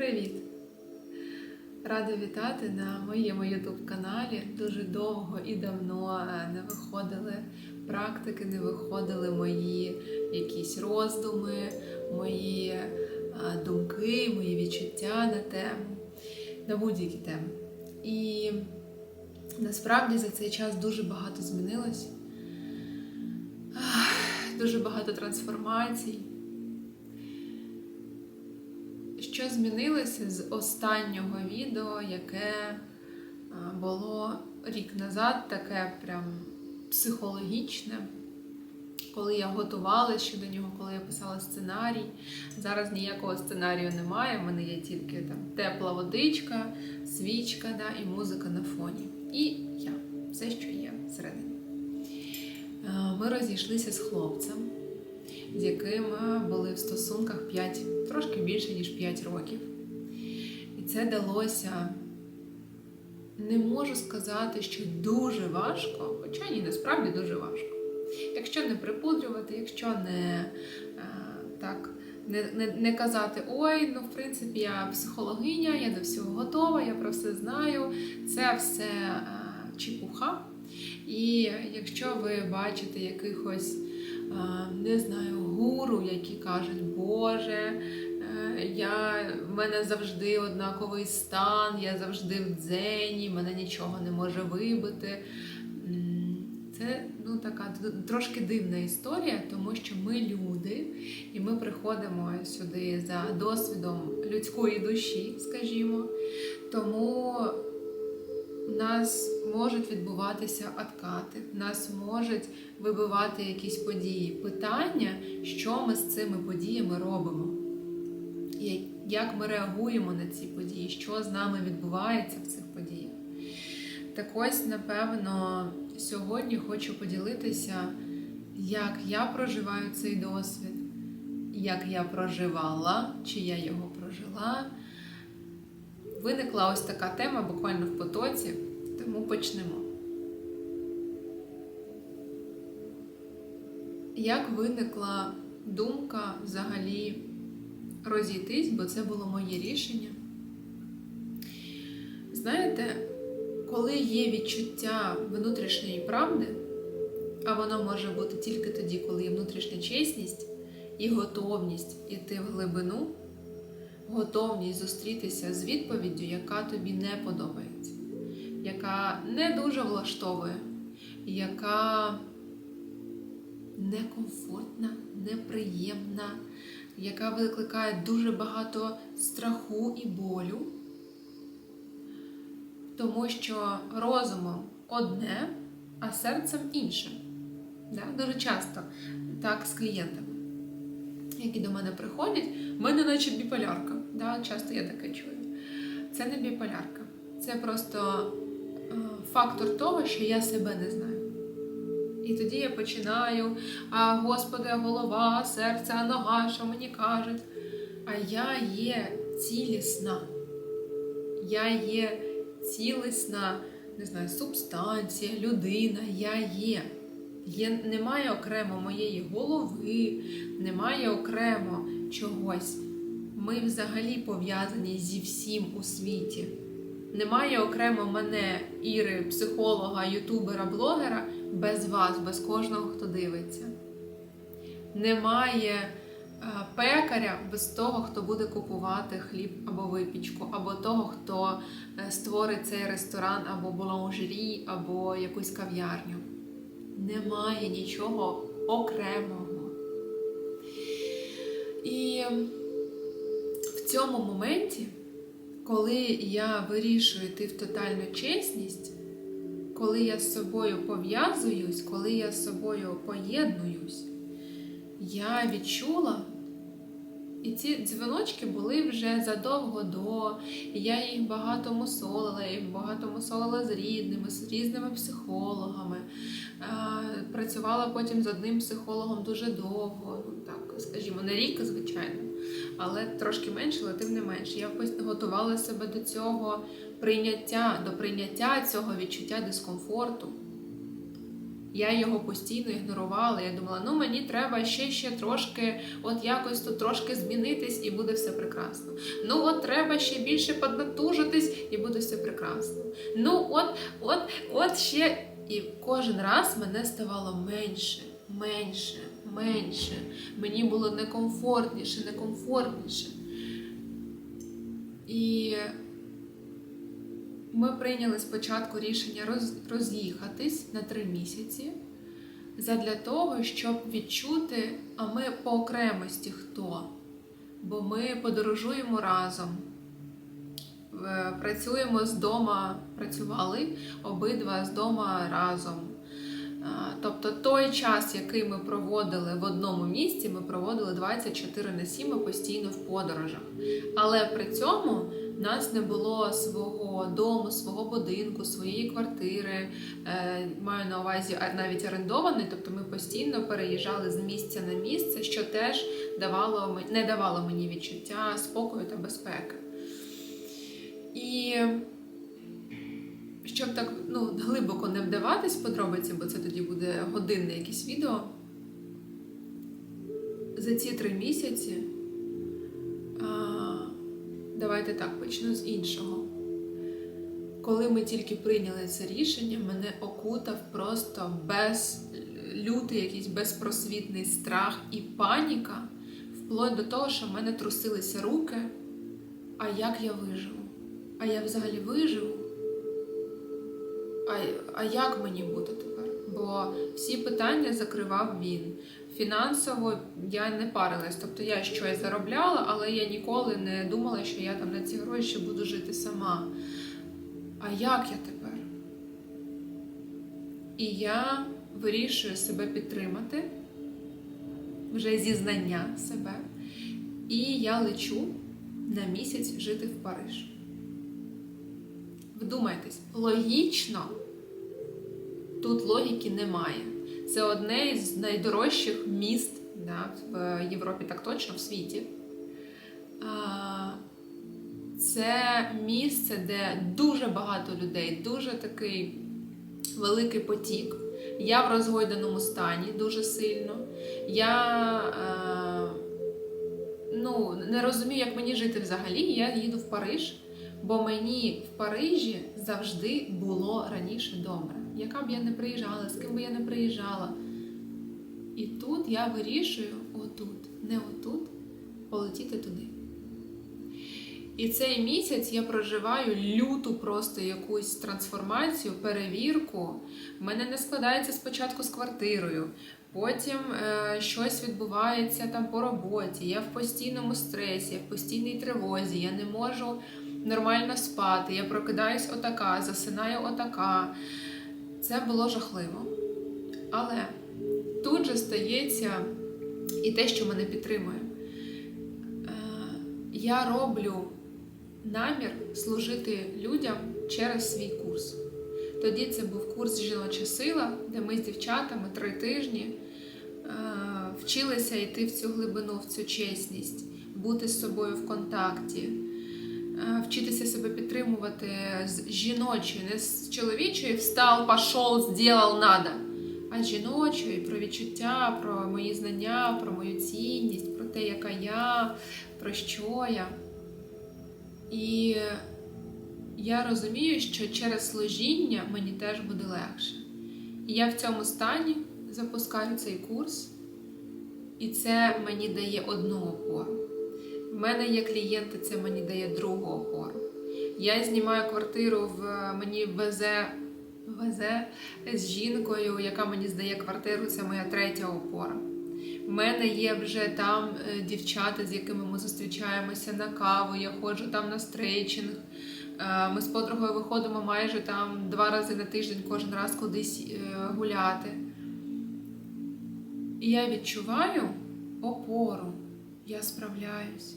Привіт! Рада вітати на моєму YouTube каналі. Дуже довго і давно е, не виходили практики, не виходили мої якісь роздуми, мої е, думки, мої відчуття на тему, на будь-які теми. І насправді за цей час дуже багато змінилось, дуже багато трансформацій. Змінилося з останнього відео, яке було рік назад, таке прям психологічне, коли я готувалася ще до нього, коли я писала сценарій. Зараз ніякого сценарію немає, в мене є тільки там тепла водичка, свічка да, і музика на фоні. І я, все, що є всередині. Е, Ми розійшлися з хлопцем з яким були в стосунках 5, трошки більше, ніж 5 років. І це далося, не можу сказати, що дуже важко, хоча ні, насправді дуже важко. Якщо не припудрювати, якщо не а, так. Не, не, не казати, ой, ну в принципі, я психологиня, я до всього готова, я про все знаю. Це все а, чепуха. І якщо ви бачите якихось не знаю, гуру, які кажуть, Боже, е, я, в мене завжди однаковий стан, я завжди в дзені, мене нічого не може вибити. Це ну, така трошки дивна історія, тому що ми люди, і ми приходимо сюди за досвідом людської душі, скажімо. Тому у нас можуть відбуватися откати, в нас можуть вибивати якісь події. Питання, що ми з цими подіями робимо, як ми реагуємо на ці події, що з нами відбувається в цих подіях. Так ось, напевно, сьогодні хочу поділитися, як я проживаю цей досвід, як я проживала, чи я його прожила. Виникла ось така тема буквально в потоці, тому почнемо. Як виникла думка взагалі розійтись, бо це було моє рішення? Знаєте, коли є відчуття внутрішньої правди, а воно може бути тільки тоді, коли є внутрішня чесність і готовність іти в глибину готовність зустрітися з відповіддю, яка тобі не подобається, яка не дуже влаштовує, яка некомфортна, неприємна, яка викликає дуже багато страху і болю, тому що розумом одне, а серцем інше. Да? Дуже часто так з клієнтами які до мене приходять, в мене наче біполярка. Да? Часто я таке чую. Це не біполярка. Це просто е, фактор того, що я себе не знаю. І тоді я починаю, а Господи, голова, серце, а нога, що мені кажуть. А я є цілісна. Я є цілісна, не знаю, субстанція, людина, я є. Є, Немає окремо моєї голови, немає окремо чогось. Ми взагалі пов'язані зі всім у світі. Немає окремо мене, Іри, психолога, ютубера, блогера без вас, без кожного, хто дивиться. Немає пекаря без того, хто буде купувати хліб або випічку, або того, хто е, створить цей ресторан, або буланжері, або якусь кав'ярню немає нічого окремого. І цьому моменті, коли я вирішую йти в тотальну чесність, коли я з собою пов'язуюсь, коли я з собою поєднуюсь, я відчула. І ці дзвіночки були вже задовго до, я їх багато мусолила, їх багато мусолила з рідними, з різними психологами. Працювала потім з одним психологом дуже довго, ну так, скажімо, не рік, звичайно, але трошки менше, але тим не менше. Я готувала себе до цього прийняття, до прийняття цього відчуття дискомфорту. Я його постійно ігнорувала. Я думала, ну мені треба ще ще трошки, от якось тут трошки змінитись, і буде все прекрасно. Ну от треба ще більше поднатужитись, і буде все прекрасно. Ну от, от, от ще. І кожен раз мене ставало менше, менше, менше. Мені було некомфортніше, некомфортніше. І ми прийняли спочатку рішення роз, роз'їхатись на три місяці задля того, щоб відчути, а ми по окремості хто. Бо ми подорожуємо разом, Е, працюємо з дома, працювали обидва з дома разом. Тобто той час, який ми проводили в одному місці, ми проводили 24 на 7 ми постійно в подорожах. Але при цьому в нас не було свого дому, свого будинку, своєї квартири. Е, Маю на увазі навіть орендований, тобто ми постійно переїжджали з місця на місце, що теж давало, не давало мені відчуття спокою та безпеки. І щоб так ну, глибоко не вдаватись в подробиці, бо це тоді буде годинне якесь відео. За ці три місяці, а, давайте так почну з іншого. Коли ми тільки прийняли це рішення, мене окутав просто без лютий, якийсь безпросвітний страх і паніка, вплоть до того, що в мене трусилися руки. А як я виживу? А я взагалі виживу? А, а як мені бути тепер? Бо всі питання закривав він. Фінансово я не парилась, тобто я щось заробляла, але я ніколи не думала, що я там на ці гроші буду жити сама. А як я тепер? І я вирішую себе підтримати вже зі знання себе. І я лечу на місяць жити в Париж. Вдумайтесь, логічно тут логіки немає. Це одне із найдорожчих міст да, в Європі, так точно, в світі. Це місце, де дуже багато людей, дуже такий великий потік. Я в розгойданому стані дуже сильно. Я е, ну, не розумію, як мені жити взагалі. Я їду в Париж, бо мені в Парижі завжди було раніше добре. Яка б я не приїжджала, з ким би я не приїжджала. І тут я вирішую отут, не отут, полетіти туди. І цей місяць я проживаю люту просто якусь трансформацію, перевірку. В мене не складається спочатку з квартирою, потім е, щось відбувається там по роботі. Я в постійному стресі, я в постійній тривозі, я не можу нормально спати. Я прокидаюсь отака, засинаю отака. Це було жахливо. Але тут же стається і те, що мене підтримує. Е, Я роблю намір служити людям через свій курс. Тоді це був курс Жіноча сила, де ми з дівчатами три тижні е, вчилися йти в цю глибину, в цю чесність, бути з собою в контакті, вчитися себе підтримувати з жіночої, не з чоловічої встав, пішов, зробив, надо. А з жіночої про відчуття, про мої знання, про мою цінність, про те, яка я, про що я. І я розумію, що через служіння мені теж буде легше. І я в цьому стані запускаю цей курс, і це мені дає одну опору. В мене є клієнти, це мені дає другу опору. Я знімаю квартиру, в мені везе, везе з жінкою, яка мені здає квартиру, це моя третя опора. У мене є вже там е, дівчата, з якими ми зустрічаємося на каву, я ходжу там на стрейчинг. Е, Ми з подругою виходимо майже там два рази на тиждень, кожен раз кудись е, гуляти. І я відчуваю опору. Я справляюсь.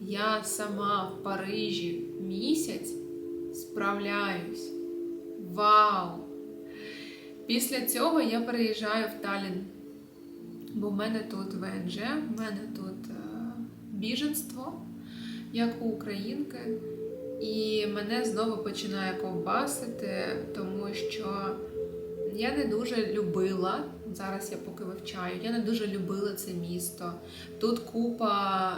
Я сама в Парижі місяць справляюсь. Вау! Після цього я переїжджаю в Талін. Бо в мене тут ВНЖ, в мене тут е, біженство, як у українки, і мене знову починає ковбасити, тому що Я не дуже любила, зараз я поки вивчаю, я не дуже любила це місто. Тут купа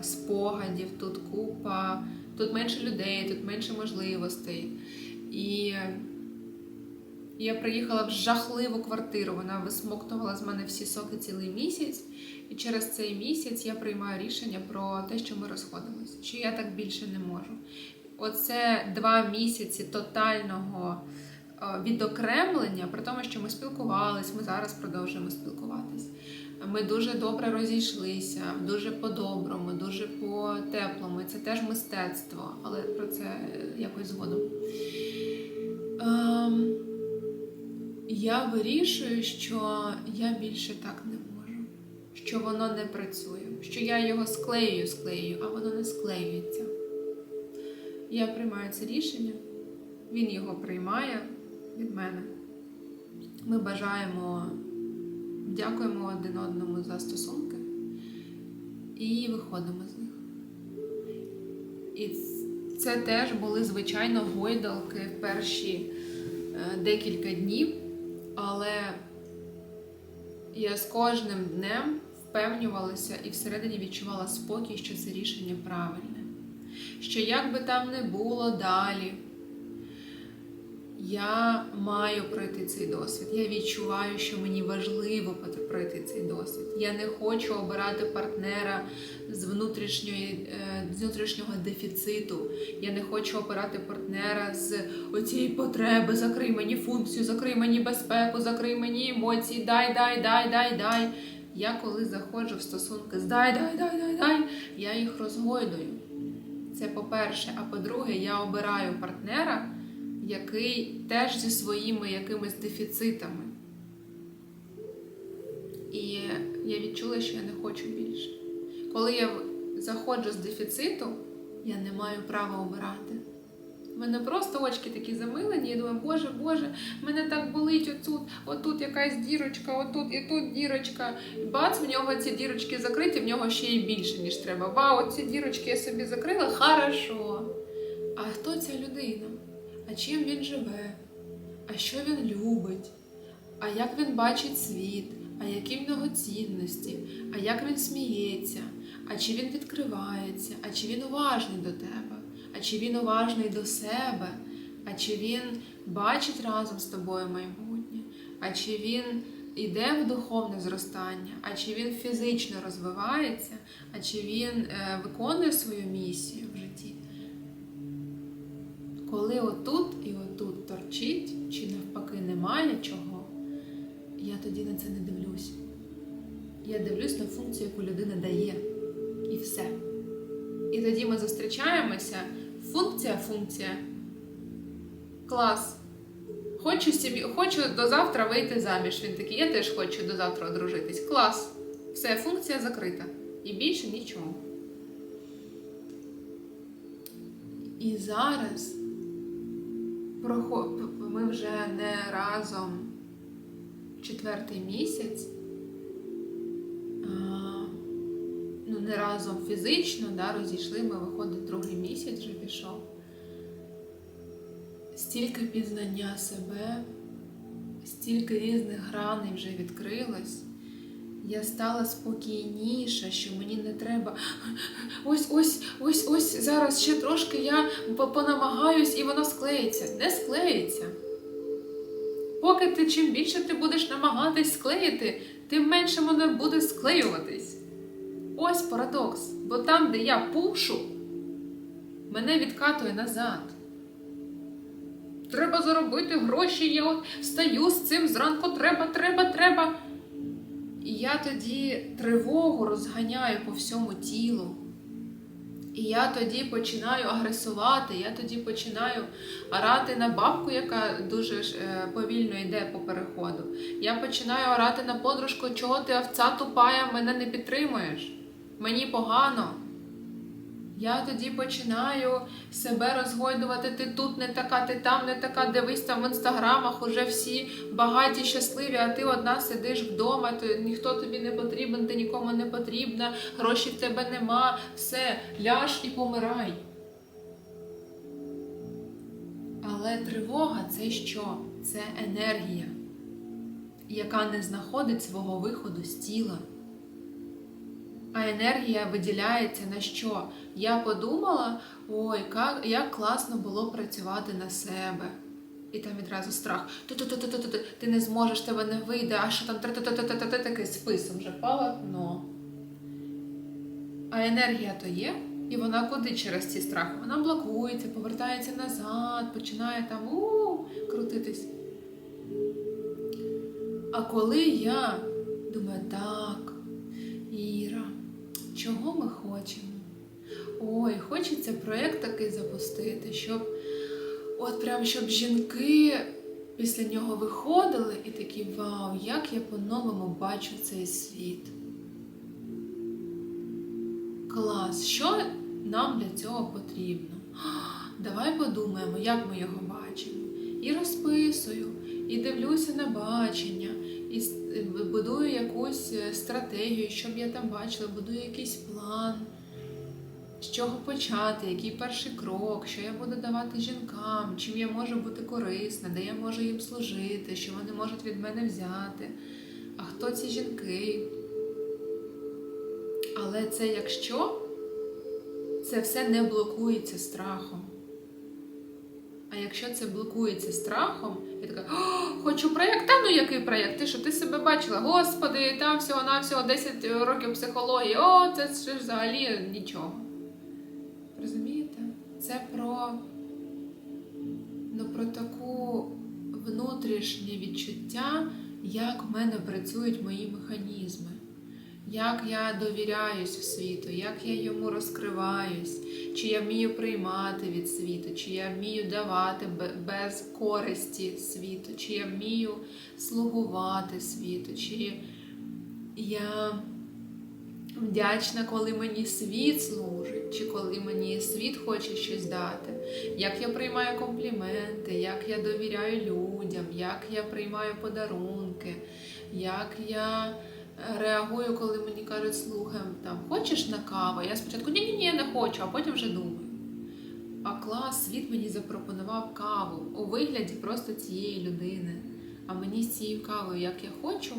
е, спогадів, тут купа, тут менше людей, тут менше можливостей. І я приїхала в жахливу квартиру. Вона висмоктувала з мене всі соки цілий місяць. І через цей місяць я приймаю рішення про те, що ми розходимося, що я так більше не можу. Оце два місяці тотального відокремлення, при тому, що ми спілкувались, ми зараз продовжуємо спілкуватись. Ми дуже добре розійшлися, дуже по-доброму, дуже по-теплому. Це теж мистецтво, але про це е, якось згодом. Ем, я вирішую, що я більше так не можу, що воно не працює, що я його склеюю, склеюю, а воно не склеюється. Я приймаю це рішення, він його приймає від мене. Ми бажаємо, дякуємо один одному за стосунки і виходимо з них. І це теж були, звичайно, гойдалки в перші е, декілька днів, але я з кожним днем впевнювалася і всередині відчувала спокій, що це рішення правильне. Що як би там не було далі, я маю пройти цей досвід. Я відчуваю, що мені важливо пройти цей досвід. Я не хочу обирати партнера з внутрішньої, е, з внутрішнього дефіциту. Я не хочу обирати партнера з оцієї потреби. Закрий мені функцію, закрий мені безпеку, закрий мені емоції, дай, дай, дай, дай, дай. Я коли заходжу в стосунки з дай, дай, дай, дай, дай, я їх розгойдую. Це по-перше. А по-друге, я обираю партнера, який теж зі своїми якимись дефіцитами. І я відчула, що я не хочу більше. Коли я заходжу з дефіциту, я не маю права обирати. У мене просто очки такі замилені, я думаю, боже, боже, мене так болить отут, отут якась дірочка, отут і тут дірочка. І бац, в нього ці дірочки закриті, в нього ще й більше, ніж треба. Вау, ці дірочки я собі закрила, хорошо. А хто ця людина? А чим він живе? А що він любить? А як він бачить світ? А які в нього цінності? А як він сміється? А чи він відкривається? А чи він уважний до тебе? А чи він уважний до себе? А чи він бачить разом з тобою майбутнє? А чи він йде в духовне зростання? А чи він фізично розвивається? А чи він е, виконує свою місію? Коли отут і отут торчить, чи навпаки немає чого, я тоді на це не дивлюсь. Я дивлюсь на функцію, яку людина дає. І все. І тоді ми зустрічаємося. Функція, функція. Клас. Хочу собі, хочу до завтра вийти заміж. Він такий, я теж хочу до завтра одружитись. Клас. Все, функція закрита. І більше нічого. І зараз ми вже не разом четвертий місяць. Ну, не разом фізично, да, розійшли, ми виходить другий місяць вже пішов. Стільки пізнання себе, стільки різних граней вже відкрилось. Я стала спокійніша, що мені не треба. Ось, ось, ось, ось зараз ще трошки я понамагаюсь і воно склеїться. Не склеїться. Поки ти чим більше ти будеш намагатись склеїти, тим менше воно буде склеюватись. Ось парадокс. Бо там, де я пушу, мене відкатує назад. Треба заробити гроші, я от встаю з цим зранку, треба, треба, треба. І я тоді тривогу розганяю по всьому тілу. І я тоді починаю агресувати, я тоді починаю орати на бабку, яка дуже е, повільно йде по переходу. Я починаю орати на подружку, чого ти овця тупая, мене не підтримуєш. Мені погано. Я тоді починаю себе розгойдувати. Ти тут не така, ти там не така. Дивись там в інстаграмах уже всі багаті, щасливі, а ти одна сидиш вдома, то ніхто тобі не потрібен, ти нікому не потрібна, грошей в тебе нема, все, ляж і помирай. Але тривога це що? Це енергія. яка не знаходить свого виходу з тіла. А енергія виділяється на що? Я подумала, ой, ка- як класно було працювати на себе. І там відразу страх. Ти не зможеш, тебе не вийде, а що там такий списом вже полотно. А енергія то є, і вона куди через ці страхи? Вона блокується, повертається назад, починає там у крутитись. А коли я думаю, так, Іра, чого ми хочемо? Ой, хочеться проєкт такий запустити, щоб от прям щоб жінки після нього виходили і такі вау, як я по-новому бачу цей світ. Клас, що нам для цього потрібно? Давай подумаємо, як ми його бачимо. І розписую, і дивлюся на бачення, і е, будую якусь е, стратегію, щоб я там бачила, будую якийсь план, з чого почати, який перший крок, що я буду давати жінкам, чим я можу бути корисна, де я можу їм служити, що вони можуть від мене взяти. А хто ці жінки? Але це якщо це все не блокується страхом. А якщо це блокується страхом, я така, хочу проєкт, та ну який проєкт? Ти що ти себе бачила? Господи, там всього-навсього 10 років психології. О, це ж взагалі нічого. Розумієте? Це про, ну, про таку внутрішнє відчуття, як в мене працюють мої механізми. Як я довіряюсь світу, як я йому розкриваюсь, чи я вмію приймати від світу, чи я вмію давати без користі світу, чи я вмію слугувати світу, чи я вдячна, коли мені світ служить, чи коли мені світ хоче щось дати, як я приймаю компліменти, як я довіряю людям, як я приймаю подарунки, як я реагую, коли мені кажуть, слухай, там, хочеш на каву? Я спочатку ні-ні-ні, не хочу, а потім вже думаю. А клас, світ мені запропонував каву у вигляді просто цієї людини. А мені з цією кавою, як я хочу,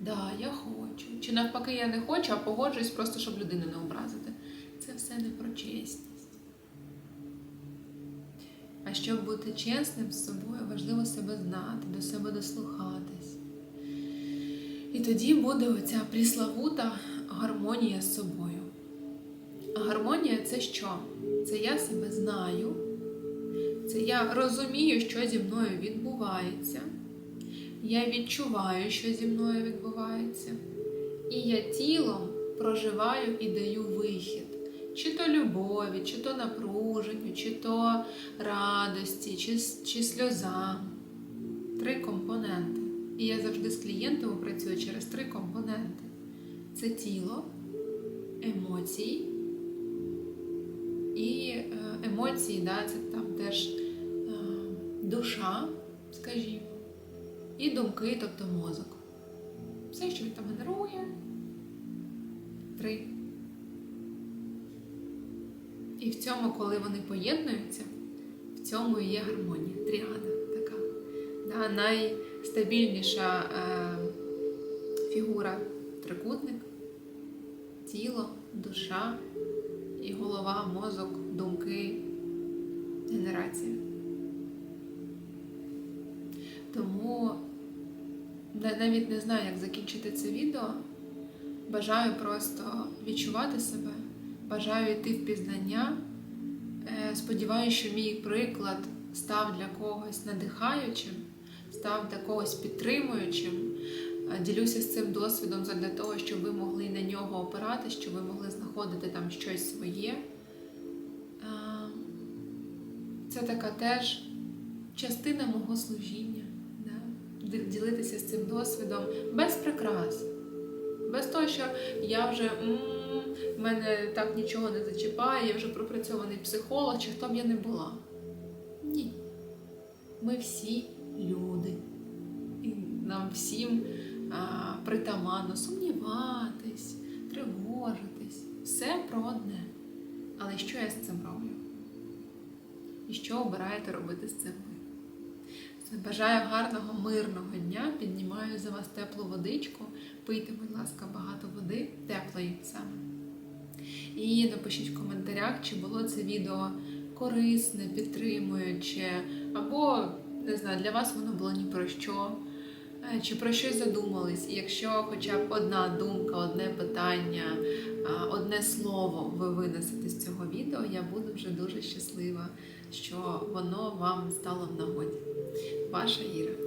да, я хочу. Чи навпаки, я не хочу, а погоджуюсь просто, щоб людину не образити. Це все не про чесність. А щоб бути чесним з собою, важливо себе знати, до себе дослухатись. І тоді буде оця пріславута гармонія з собою. А гармонія це що? Це я себе знаю, це я розумію, що зі мною відбувається. Я відчуваю, що зі мною відбувається. І я тілом проживаю і даю вихід. Чи то любові, чи то напруженню, чи то радості, чи, чи сльозам. Три компоненти. І я завжди з клієнтами працюю через три компоненти: це тіло, емоції. І е, емоції, да, це там теж е, душа, скажімо, і думки, тобто мозок. Все, що він там генерує. Три. І в цьому, коли вони поєднуються, в цьому і є гармонія, тріада така. Да, найстабільніша е, фігура трикутник, тіло, душа і голова, мозок, думки, генерація. Тому навіть не знаю, як закінчити це відео. Бажаю просто відчувати себе, бажаю йти в пізнання. Е, Сподіваюся, що мій приклад став для когось надихаючим, став для когось підтримуючим. Е, Ділюся з цим досвідом для того, щоб ви могли на нього опиратись, щоб ви могли знаходити там щось своє. Е, Це така теж частина мого служіння. Да? Ділитися з цим досвідом без прикрас. Без того, що я вже м, мене так нічого не зачіпає, я вже пропрацьований психолог, чи хто б я не була. Ні. Ми всі люди. Нам всім притаманно сумніватись, тривожитись. Все про одне. Але що я з цим роблю? І що обираєте робити з цим ви? Бажаю гарного, мирного дня. Піднімаю за вас теплу водичку. Пийте, будь ласка, багато води, теплої саме. І напишіть в коментарях, чи було це відео корисне, підтримуюче, або не знаю, для вас воно було ні про що, чи про щось задумались. І якщо хоча б одна думка, одне питання, одне слово ви винесете з цього відео, я буду вже дуже щаслива, що воно вам стало в нагоді. Ваша Іра.